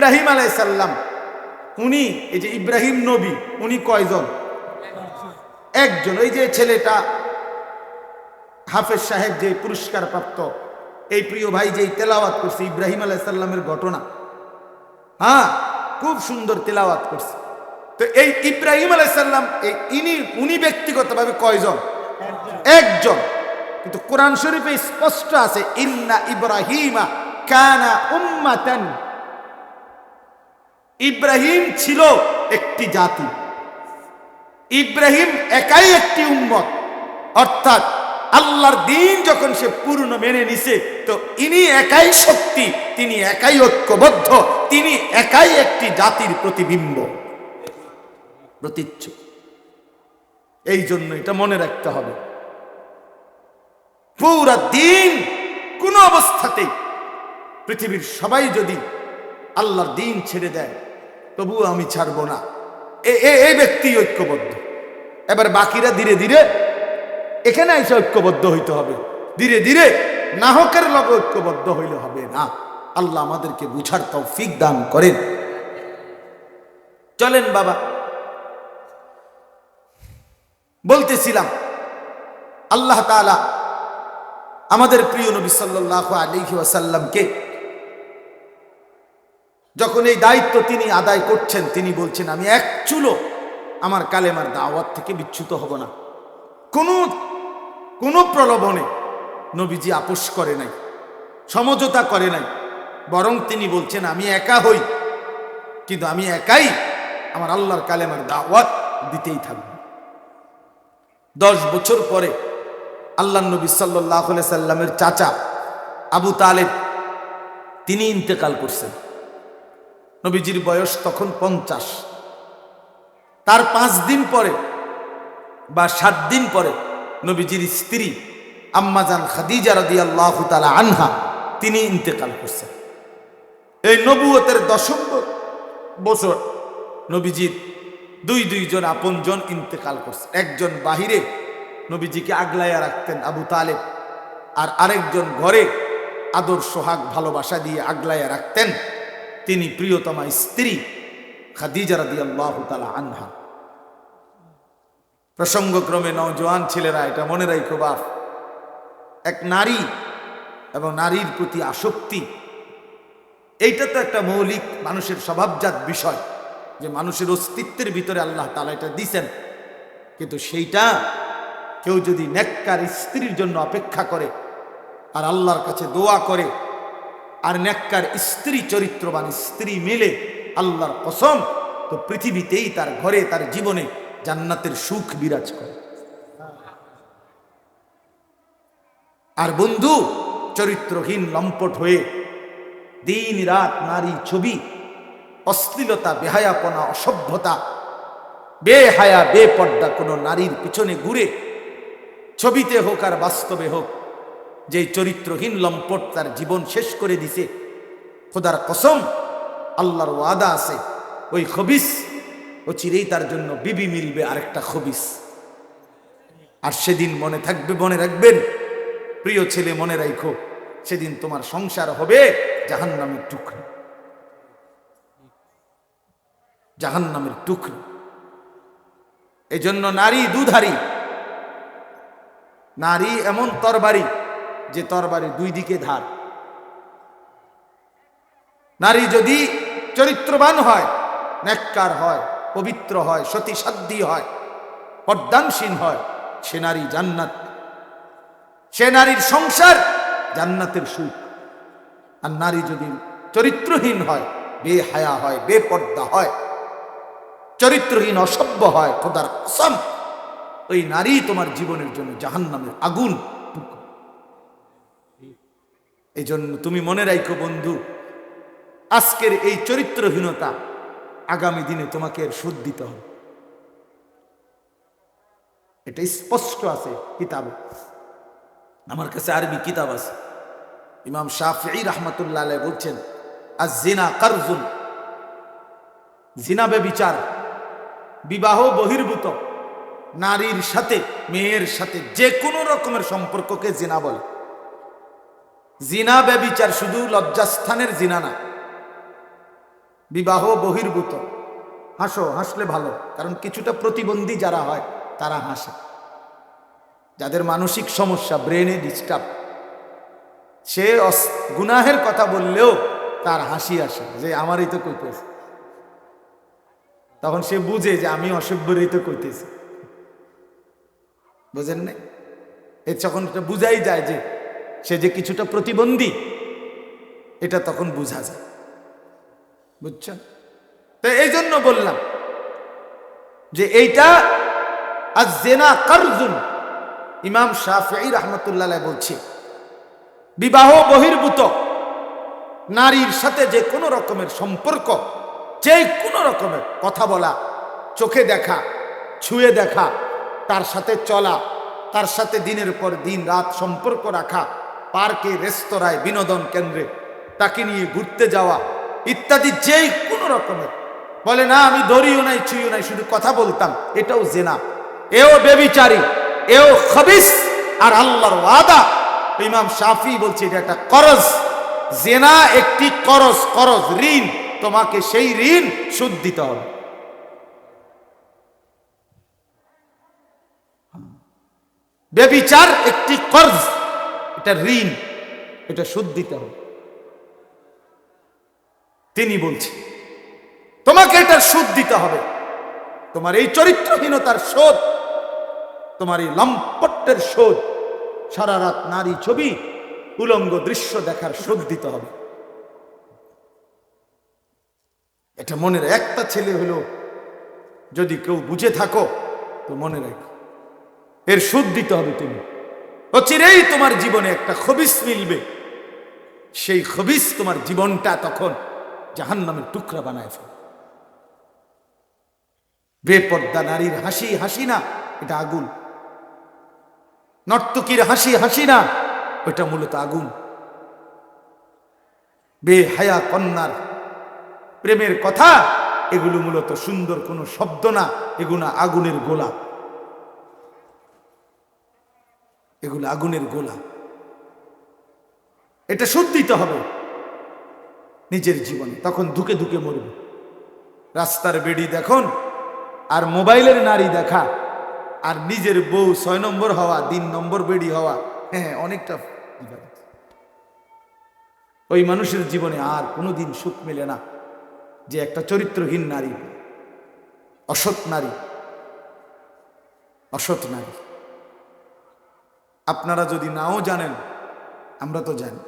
ইব্রাহিম আলাইসাল্লাম উনি, এই যে ইব্রাহিম নবী, উনি কয়জন? একজন। ওই যে ছেলেটা, হাফেজ সাহেব যে পুরস্কার প্রাপ্ত এই প্রিয় ভাই যে তেলাওয়াত করছে, ইব্রাহিম আলাইসাল্লামের ঘটনা। হ্যাঁ খুব সুন্দর তেলাওয়াত করছে। তো এই ইব্রাহিম আলাইসাল্লাম এই ইনি, উনি ব্যক্তিগতভাবে কয়জন? একজন। কিন্তু কোরআন শরীফে স্পষ্ট আছে, ইন্না ইব্রাহিমা কানা উম্মাতান ইব্রাহিম ছিল একটি জাতি। ইব্রাহিম একাই একটি উম্মত। অর্থাৎ আল্লাহর দিন যখন সে পূর্ণ মেনে নিছে, তো ইনি একাই শক্তি, তিনি একাই ঐক্যবদ্ধ, তিনি একাই একটি জাতির প্রতিবিম্ব, প্রতিচ্ছ। এই জন্য এটা মনে রাখতে হবে। পুরা দিন কোন অবস্থাতেই পৃথিবীর সবাই যদি আল্লাহর দিন ছেড়ে দেয় তবুও আমি ছাড়বো না। এই ব্যক্তি ঐক্যবদ্ধ। এবার বাকিরা ধীরে ধীরে এখানে এসে ঐক্যবদ্ধ হইতে হবে। ধীরে ধীরে নাহকের লগ ঐক্যবদ্ধ হইলে হবে না। আল্লাহ আমাদেরকে বুঝার তৌফিক দান করেন। চলেন বাবা। বলতেছিলাম, আল্লাহ তাআলা আমাদের প্রিয় নবী সাল্লাল্লাহু আলাইহি ওয়াসাল্লামকে যখন এই দায়িত্ব তিনি আদায় করছেন, তিনি বলছেন, আমি এক চুলো আমার কালেমার দাওয়াত থেকে বিচ্যুত হব না। কোনো কোনো প্রলোভনে নবীজি আপোষ করে নাই, সমঝোতা করে নাই। বরং তিনি বলছেন, আমি একা হই, কিন্তু আমি একাই আমার আল্লাহর কালেমার দাওয়াত দিতেই থাকব। দশ বছর পরে আল্লাহ নবী সাল্লাহ সাল্লামের চাচা আবু তালেব, তিনি ইন্তেকাল করছেন। নবীজির বয়স তখন পঞ্চাশ। তার পাঁচ দিন পরে বা সাত দিন পরে নবীজির স্ত্রী আম্মাজান খাদিজা রদি আল্লাহ তালা আনহা তিনি ইন্তেকাল করছেন। এই নবুয়তের দশম বছর নবীজির দুই দুইজন আপনজন ইন্তেকাল করছে একজন বাহিরে নবীজিকে আগলাইয়া রাখতেন আবু তালেব, আর আরেকজন ঘরে আদর সোহাগ ভালোবাসা দিয়ে আগলাইয়া রাখতেন। তিনি প্রিয়তমা স্ত্রী খাদিজা রাদি আল্লাহ আনহা। প্রসঙ্গক্রমে নওজোয়ান ছেলেরা এটা মনে রাখো বাপ। এক নারী এবং নারীর প্রতি আসক্তি, এইটা তো একটা মৌলিক মানুষের স্বভাবজাত বিষয় যে মানুষের অস্তিত্বের ভিতরে আল্লাহ তালা এটা দিছেন। কিন্তু সেইটা কেউ যদি নেককার স্ত্রীর জন্য অপেক্ষা করে আর আল্লাহর কাছে দোয়া করে আর নেককার স্ত্রী চরিত্রবান স্ত্রী মিলে আল্লাহর কসম, তো পৃথিবীতেই তার ঘরে, তার জীবনে জান্নাতের সুখ বিরাজ করে। আর বন্ধু, চরিত্রহীন লম্পট হয়ে দিন রাত নারী ছবি, অশ্লীলতা, বেহায়াপনা, অসভ্যতা, বেহায়া, বেপর্দা কোনো নারীর পিছনে ঘুরে ছবিতে হোক আর বাস্তবে হোক যে চরিত্রহীন লম্পট তার জীবন শেষ করে দিছে। খোদার কসম, আল্লাহর ওয়াদা আছে, ওই খবিস ও চিরেই তার জন্য বিবি মিলবে আরেকটা খবিস। আর সেদিন মনে থাকবে, মনে রাখবেন, প্রিয় ছেলে, মনে রাখো সেদিন তোমার সংসার হবে জাহান নামের টুকরো। জাহান নামের টুকরো। এই জন্য নারী দুধারী, নারী এমন তরবারি যে তরবারি দুই দিকে ধার। নারী যদি চরিত্রবান হয় নেককার হয়, পবিত্র হয়, সতীসাধ্যী হয় পর্দানসীন হয়, সে নারী জান্নাত। সে নারীর সংসার জান্নাতের সুখ। আর নারী যদি চরিত্রহীন হয়, বেহায়া হয়, বেপর্দা হয়, চরিত্রহীন, অসভ্য হয়, খোদার কসম, ওই নারী তোমার জীবনের জন্য জাহান্নামের আগুন। এই জন্য তুমি মনে রাখো বন্ধু, আজকের এই চরিত্রহীনতা আগামী দিনে তোমাকে সুদ দিতে হবে। এটা স্পষ্ট আছে কিতাব। আমার কাছে আরবি কিতাব আছে। ইমাম শাফি রহমতুল্লাহ বলছেন আর জিনা কারজুন, জিনা বিচার বিবাহ বহির্ভূত, নারীর সাথে, মেয়ের সাথে যে কোনো রকমের সম্পর্ককে জিনা বলে। জিনা ব্যবিচার শুধু লজ্জাস্থানের জিনা না। বিবাহ বহির্ভূত। হাসো, হাসলে ভালো, কারণ কিছুটা প্রতিবন্ধী যারা হয়, তারা হাসে। যাদের মানসিক সমস্যা, ব্রেনে ডিস্টার্ব সে গুনাহের কথা বললেও তার হাসি আসে, যে আমারই তো কইতেছে। তখন সে বুঝে যে আমি অসভ্যরই তো কইতেছি। বুঝেন না এ যখন বুঝাই যায় যে সে যে কিছুটা প্রতিবন্ধী, এটা তখন বোঝা যায়। বুঝছেন? তো এই জন্য বললাম যে এইটা আজ জেনা কারজুন, ইমাম শাফি রহমতুল্লাহ বলছে, বিবাহ বহির্ভূত নারীর সাথে যে কোনো রকমের সম্পর্ক, যে কোনো রকমের কথা বলা, চোখে দেখা, ছুঁয়ে দেখা, তার সাথে চলা, তার সাথে দিনের পর দিন রাত সম্পর্ক রাখা পার্কে, রেস্তোরাঁয়, বিনোদন কেন্দ্রে, তাকে নিয়ে ঘুরতে যাওয়া, ইত্যাদি যেই কোনো রকমের। বলে, না, আমি ধরিও নাই, ছুঁইও নাই, শুধু কথা বলতাম, এটাও জেনা। এও বেবিচারী, এও খবিস, আর আল্লাহর ওয়াদা। ইমাম শাফি বলছে, এটা একটা করজ। জেনা একটি করজ করজ, ঋণ। তোমাকে সেই ঋণ সুদ দিতে হবে। বেবিচার একটি কর্জ। এটা ঋণ, এটা সুদ দিতে হবে। তিনি বলছেন, তোমাকে এটার সুদ দিতে হবে। তোমার এই চরিত্রহীনতার শোধ, তোমার এই লম্পটের শোধ, সারা রাত নারী ছবি, উলঙ্গ দৃশ্য দেখার শোধ দিতে হবে। এটা মনের একটা ছেলে হলো, যদি কেউ বুঝে থাকো, তো মনে রেখো। এর সুদ দিতে হবে তুমি। অচিরেই তোমার জীবনে একটা খবিস মিলবে। সেই খবিস তোমার জীবনটা তখন জাহান নামের টুকরা বানায় ফেল বেপর্দা নারীর হাসি হাসি না, এটা আগুন। নর্তকীর হাসি হাসি না ওটা মূলত আগুন। বেহায়া কন্যার প্রেমের কথা, এগুলো মূলত সুন্দর কোনো শব্দ না, এগুলো আগুনের গোলা। এগুলো আগুনের গোলা। এটা শুদ্ধিতে হবে নিজের জীবনে, তখন ধুকে ধুকে মরবে। রাস্তার বেড়ি দেখুন, আর মোবাইলের নারী দেখা, আর নিজের বউ ছয় নম্বর হওয়া, তিন নম্বর বেড়ি হওয়া হ্যাঁ অনেকটা ওই মানুষের জীবনে আর কোনোদিন সুখ মেলে না যে একটা চরিত্রহীন নারী, অসৎ নারী অসৎ নারী। আপনারা যদি নাও জানেন আমরা তো জানি।